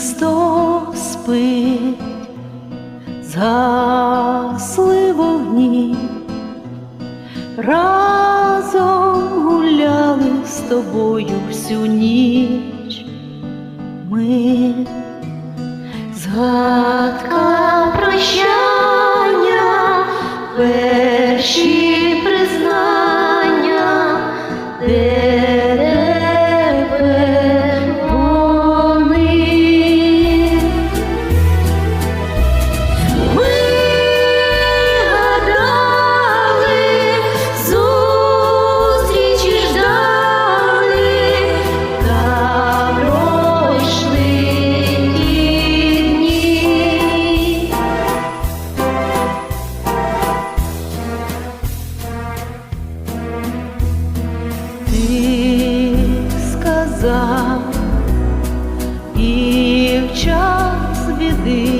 Место спить, засли. вогні, разом гуляли з тобою всю ніч ми згадка прощай. сказав і в час біди.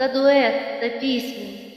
за дуэт, за песню.